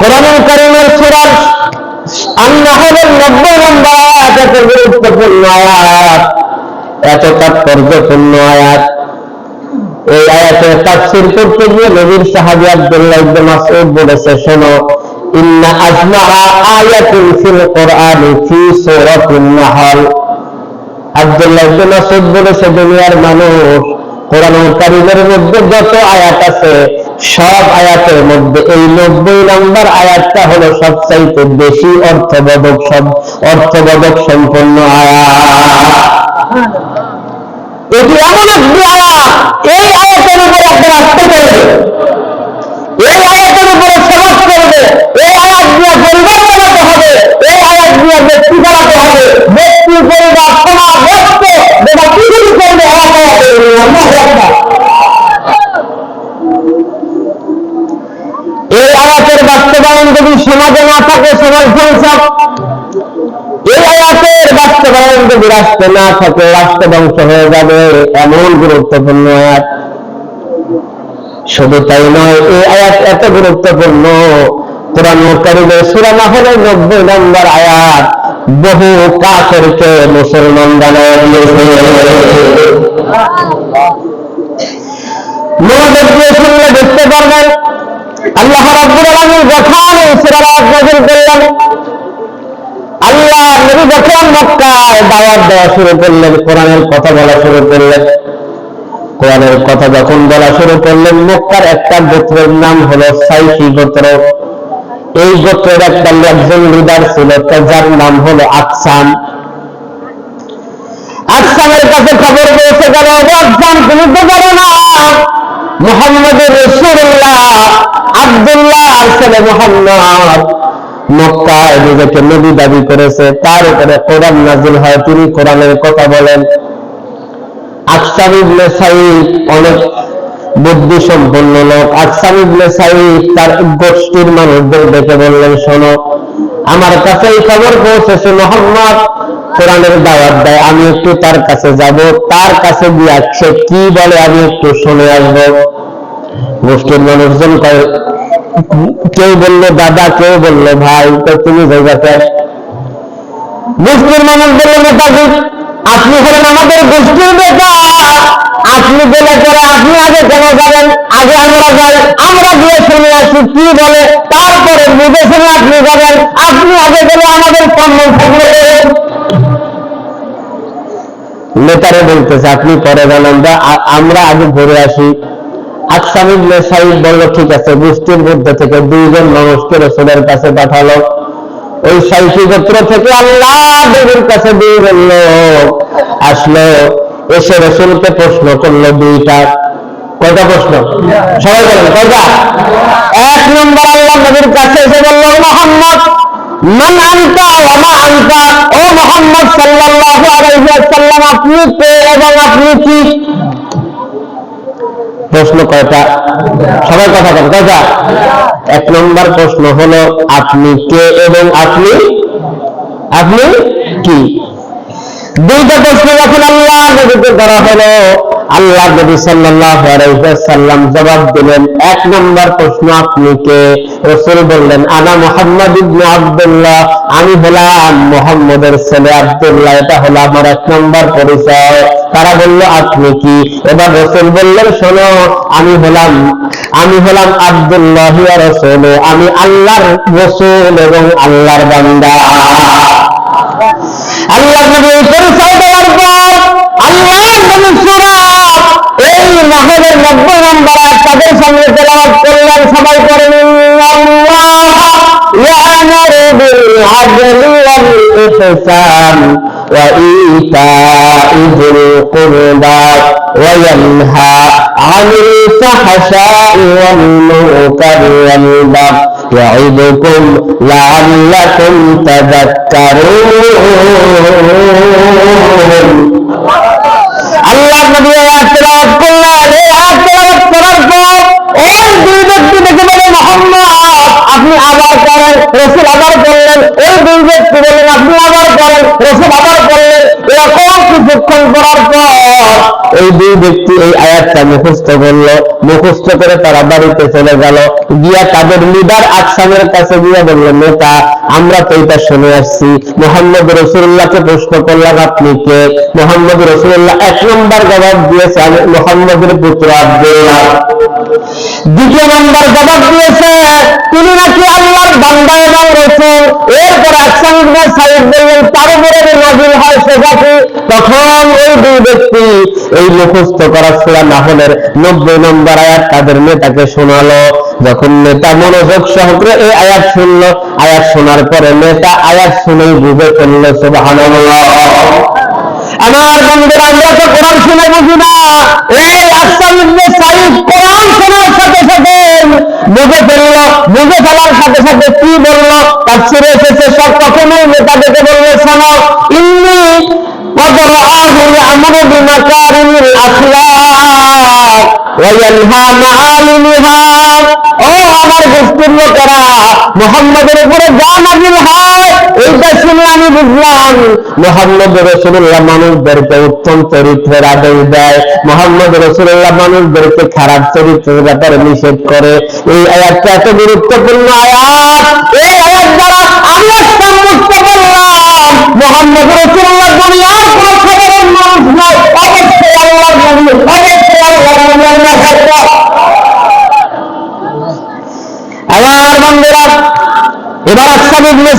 কোরআনুল কারীমের সূরা আন-নাহলের 90 নম্বর আয়াত, এত গুরুত্বপূর্ণ আয়াত, এত তাৎপর্যপূর্ণ আয়াত। এই আয়াতের তাফসীর করতে গিয়ে নবীর সাহাবী আব্দুল্লাহ ইবনে মাসউদ বলেছে, শোনো, ইন্না আজমাহা আয়াতুন ফিল কোরআনি দুনিয়ার মানুষ কোরআনুল মধ্যে যত আয়াত আছে সব আয়াতের মধ্যে এই নব্বই নম্বর আয়াতটা হলো সবচাইতে বেশি অর্থবোধক সব অর্থবোধক সম্পন্ন আয়াত। এটি এমন একটি আয়াত, এই আয়াতের আসতে করবে এই আয়াতের উপরে সমাজ করবে, এই আয়াত দিয়ে পরিবার চালাতে হবে, এই আয়াত দিয়ে ব্যক্তি চালাতে হবে। ব্যক্তি, পরিবার, সমাজ পৃথিবী করবে এই আয়াতের বাস্তবায়ন যদি সমাজে না থাকে, সমাজ ধ্বংস এই আয়াতের বাস্তবায়ন যদি রাষ্ট্রে না থাকে, রাষ্ট্র ধ্বংস হয়ে যাবে, এমন গুরুত্বপূর্ণ আয়াত। শুধু তাই নয়, এই আয়াত এত গুরুত্বপূর্ণ। কোরআন কারিমের সূরা নাহলের নব্বই নম্বর আয়াত, বহু কাফেরকে মুসলমান বানায় দিয়েছে। পারবেন আল্লাহ রাব্বুল আলামিন যখন এই সূরা নাযিল করলেন। আল্লাহ নবী যখন মক্কায় দাওয়াত দেওয়া শুরু করলেন, কোরআনের কথা বলা শুরু করলেন। কোরআনের কথা যখন বলা শুরু করলেন, মক্কার একটা গোত্রের নাম হলো সাইফি গোত্র। এই গোত্রের একটা একজন লিডার ছিল যার নাম হলো আকসাম। আকসামের কাছে খবর পৌঁছে গেল আকসাম তুমি তো পারো না। মোহাম্মদ রসুল্লাহ ছেলে মোহাম্মদ মক্কায় নিজেকে নবী দাবি করেছে। তার উপরে কোরআন নাজিল হয়। তিনি কোরআনের কথা বলেন। অনেক বুদ্ধি সম্পন্ন লোক তার গোষ্ঠীর মানুষদের বললেন, শোনো, আমার কাছে এই খবর পৌঁছেছে মোহাম্মদ। কোরআনের দাওয়াত দেয়, আমি একটু তার কাছে যাব। তার কাছে গিয়ে সে কি বলে আমি একটু শুনে আসব। গোষ্ঠীর মানুষজন কেউ বলল, দাদা, কেউ বলল, ভাই তুমি গোষ্ঠীর মানুষ বলল, নেতাজি, আপনি হলেন আমাদের গোষ্ঠীর নেতা। আপনি গেলে পরে আপনি আগে কেন যাবেন? আগে আমরা যাই, আমরা গিয়ে শুনে আসি কি বলে, তারপরে বুঝে আপনি যাবেন। আপনি আগে গেলে আমাদের সম্মান থাকবে। নেতারে বলতেছে, আপনি পরে যান আমরা আগে ঘুরে আসি। বলল, ঠিক আছে, গোষ্ঠীর মধ্যে থেকে দুইজন মানুষকে রসুলের কাছে পাঠালো। ওই গোত্র থেকে আল্লাহ দেবীর কাছে দুইজন লোক আসলো। এসে রসুলকে প্রশ্ন করল দুইটা। কয়টা প্রশ্ন? সবাই কয়টা? এক নম্বর আল্লাহ নবীর কাছে এসে বলল মোহাম্মদ, মান আনতা ওয়া আনতা? ও মোহাম্মদ সাল্লাল্লাহু আলাইহি ওয়াসাল্লাম, আপনি কে এবং আপনি কি? প্রশ্ন কয়টা? সবাই কথা বলেন কয়টা? এক নম্বর প্রশ্ন হলো, আপনি কে এবং আপনি? আপনি কি? দুইটা প্রশ্ন যখন আল্লাহ করা হলো আল্লাহ নবী সাল্লাল্লাহু আলাইহি ওয়াসাল্লাম জবাব দিলেন, এক নম্বর প্রশ্ন আপনি কে? রাসূল বললেন, আনা মুহাম্মদ ইবনে আব্দুল্লাহ। আমি হলাম মুহাম্মদের ছেলে আব্দুল্লাহ, এটা হলো আমার এক নম্বর পরিচয়। তারা বলল, আপনি কি? এবার রসুল বললেন, শোনো, আমি হলাম আমি হলাম আব্দুল্লাহ ইয়া রাসূল। আমি আল্লাহর রসুল এবং আল্লাহর বান্দা। আল্লাহ নবী পরিচয় দেওয়ার পর আল্লাহ নবী সূরা এই নাহলের নব্বই নম্বর আয়াত তাদের সঙ্গে তেলাওয়াত করলেন সবাই করেন আল্লাহ ইয়ামুরু বিল আদলি ওয়াল ইহসান وإيتاء ذي القربى وينهى عن الفحشاء والمنكر والبغي يعظكم لعلكم تذكرون আল্লাহ ব্যক্তি বললেন আপনি আবার করেন রসুল আবার করলেন এরকম কিছুক্ষণ করার পর এই দুই ব্যক্তি এই আয়াতটা মুখস্থ করল। মুখস্থ করে তারা বাড়িতে চলে গেল। গিয়া তাদের লিডার আকসামের কাছে গিয়া বলল, নেতা, আমরা তো এটা শুনে আসছি। মোহাম্মদ রসুল্লাহকে প্রশ্ন করলাম, আপনি কে? মোহাম্মদ রসুল্লাহ এক নম্বর জবাব দিয়েছে মোহাম্মদের পুত্র আব্দুল্লাহ। দ্বিতীয় নম্বর জবাব দিয়েছে তিনি নাকি আল্লাহর বান্দা এবং রসুল এরপর আকসাম ইবনে বললেন তার উপরে যে নাজিল হয় সেটাকে তখন ওই দুই ব্যক্তি এই মুখস্থ করা সূরা নাহলের নব্বই নম্বর আয়াত তাদের নেতাকে শোনালো। যখন নেতা মনোযোগ সহকারে এই আয়াত শুনলো, আয়াত শোনার পরে নেতা আয়াত শুনেই বুঝে ফেলল, সুবহানাল্লাহ। আমার বন্ধুরা, আমরা তো কোরআন শুনে বুঝি না। এই আফসান ইবনে কোরআন বুঝে ফেলল বুঝে ফেলার সাথে সাথে কি বলল? তার ছিঁড়ে এসেছে, সব তখনই নেতাদেরকে বলল, শোনো, ইন্নি কদর আহুল আমর বিমাকারিল মানুষদেরকে উত্তম চরিত্রের আদেশ দেয়। মোহাম্মদ রসুল্লাহ মানুষদেরকে খারাপ চরিত্রের ব্যাপারে নিষেধ করে। এই আয়াতটা এত গুরুত্বপূর্ণ আয়াত। এই আয়াত দ্বারা আমি মুক্ত করলাম মোহাম্মদ রসুল্লাহ দুনিয়ার মানুষ নয়। অবশ্যই আল্লাহ নবী। আমার বন্ধুরা, এবার আসাম ইবনে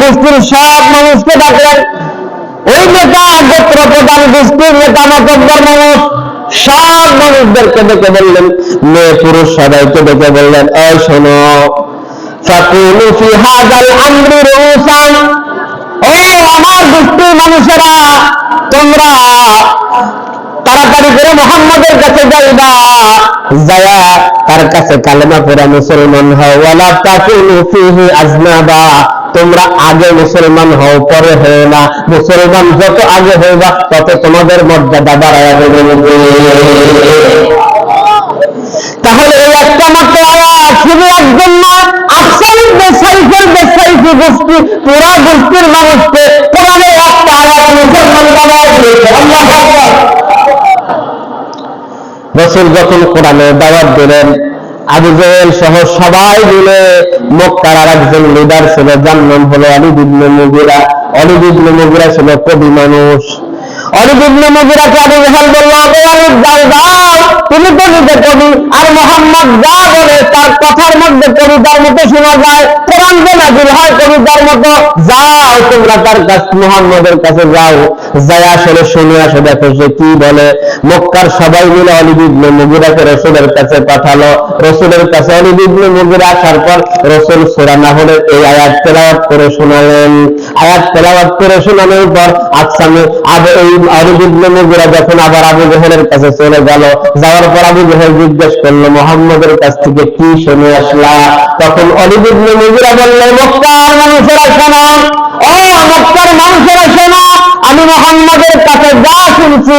গোষ্ঠীর সব মানুষকে ডাকলেন। ওই নেতা গোত্র প্রধান গোষ্ঠীর নেতা, মতব্বর মানুষ, সব মানুষদেরকে ডেকে বললেন, মেয়ে পুরুষ সবাইকে ডেকে বললেন, এই শোনো, ফাকুলু ফি হাযাল আমরি আমার গোষ্ঠীর মানুষেরা, তোমরা তাড়াতাড়ি করে মোহাম্মদের কাছে যাইবা যায়া তার কাছে কালেমা পড়া, মুসলমান হও, ওয়ালা তাকুনু ফিহি আজনাবা। তোমরা আগে মুসলমান হও, পরে হও না। মুসলমান যত আগে হইবা, তত তোমাদের মর্যাদা বাড়ায় তাহলে এই একটা মাত্র আয়াত শুধু একজন না আফসান বেসাইফের বেসাইফি গোষ্ঠী, পুরা গোষ্ঠীর মানুষকে কোরআনের একটা আয়াত মুসলমান বানায় আল্লাহু রসুল যখন কোরআনে দাওয়াত দিলেন, আবু জেহেল সহ সবাই মিলে মক্কার আর একজন লিডার ছিল, যার নাম হলো অলিদ ইবনে মুগিরা। অলিদ মুগিরা ছিল কবি মানুষ। অলিদ ইবনে মুগিরাকে আবু জেহেল বলল "ও অলিদ যাও যাও তুমি তো নিজে কবি, আর মোহাম্মদ যা বলে তার কথার মধ্যে কবিতার মতো শোনা যায়। কোরআন যে নাজিল হয় কবিতার মতো যাও তোমরা তার কাছ, মোহাম্মদের কাছে যাও। যাই আসলে শুনে আসো, দেখো সে কি বলে। মক্কার সবাই মিলে অলিদ ইবনে মুগিরাকে রসুলের কাছে পাঠালো। রসুলের কাছে অলিদ ইবনে মুগিরা আসার পর রসুল সূরা নাহলের এই আয়াত তেলাওয়াত করে শোনালেন। আয়াত তেলাওয়াত করে শোনানোর পর আসামে আবু এই অলিদ ইবনে মুগিরা যখন আবার আবু জেহেলের কাছে চলে গেল, যাওয়ার পর আবু জেহেল জিজ্ঞেস করল, মোহাম্মদের কাছ থেকে কি শুনে আসলা? তখন অলিদ ইবনে মুগিরা বলল, মক্কার মানুষেরা মানুষেরা শোনো। আমি মোহাম্মদের কাছে যা শুনছি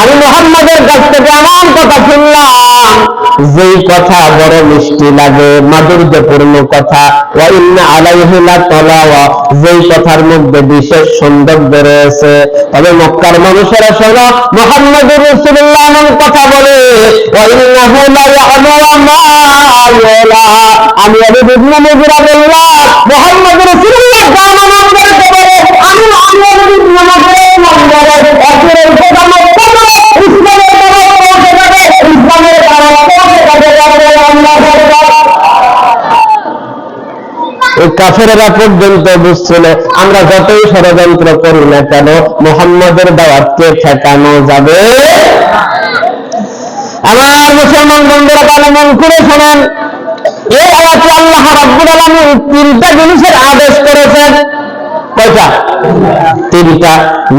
আমি মোহাম্মদের কাছ থেকে এমন কথা শুনলাম। যেই কথা বড় মিষ্টি লাগে, মাধুর্যপূর্ণ কথা, ওয়া ইন্না আলাইহি যেই কথার মধ্যে বিশেষ সৌন্দর্য রয়েছে তবে মক্কার মানুষেরা শোনো মোহাম্মদ রসুল্লাহ কথা বলে আমি আবু ইবনে মুগিরা বললাম মোহাম্মদ রসুল্লাহ আমি আমি কাফেরেরা পর্যন্ত বুঝছিল, আমরা যতই ষড়যন্ত্র করি না কেন, মোহাম্মদের দাওয়াতকে ঠেকানো যাবে আমার মুসলমান বন্ধুরা, তাহলে মন করে শোনেন। এই আয়াতে আল্লাহ রাব্বুল আলামিন তিনটা জিনিসের আদেশ করেছেন। কয়টা? তিনটা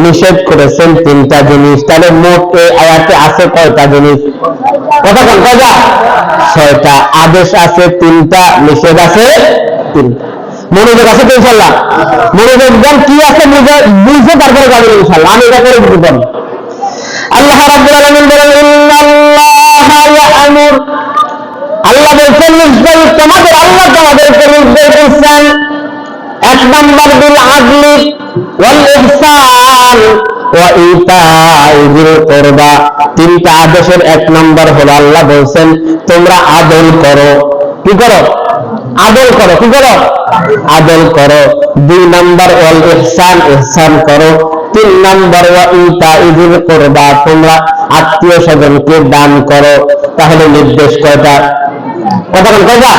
নিষেধ করেছেন তিনটা জিনিস। তাহলে মোট এই আয়াতে আছে কয়টা জিনিস? কথা কোন কয়টা? ছয়টা আদেশ আছে, তিনটা নিষেধ আছে, তিনটা। মনোযোগ আছে তো ইনশাল্লাহ মনোযোগ দেন কি আছে বুঝে বুঝে তারপরে যাবেন ইনশাল্লাহ আমি এটা করে দিতে পারি আল্লাহ রাব্বুল আলামিন বলেন ইন্নাল্লাহা ইয়া'মুর আল্লাহ বলছেন নিশ্চয়ই তোমাদের আল্লাহ তোমাদেরকে নির্দেশ দিচ্ছেন এক নম্বর বিল আদলি ওয়াল ইহসান ওয়া ইতাই যিল কুরবা। তিনটা আদেশের এক নম্বর হলো আল্লাহ বলছেন তোমরা আদল করো। কি করো? আদল করো, কি করো? আদল করো। দুই নাম্বার ওয়াল ইহসান ইহসান করো। তিন নাম্বার ওয়া ইতা ইজির কুরবা, তোমরা আত্মীয় স্বজনকে দান করো। তাহলে নির্দেশ কয়টা? কতক্ষণ কয়টা?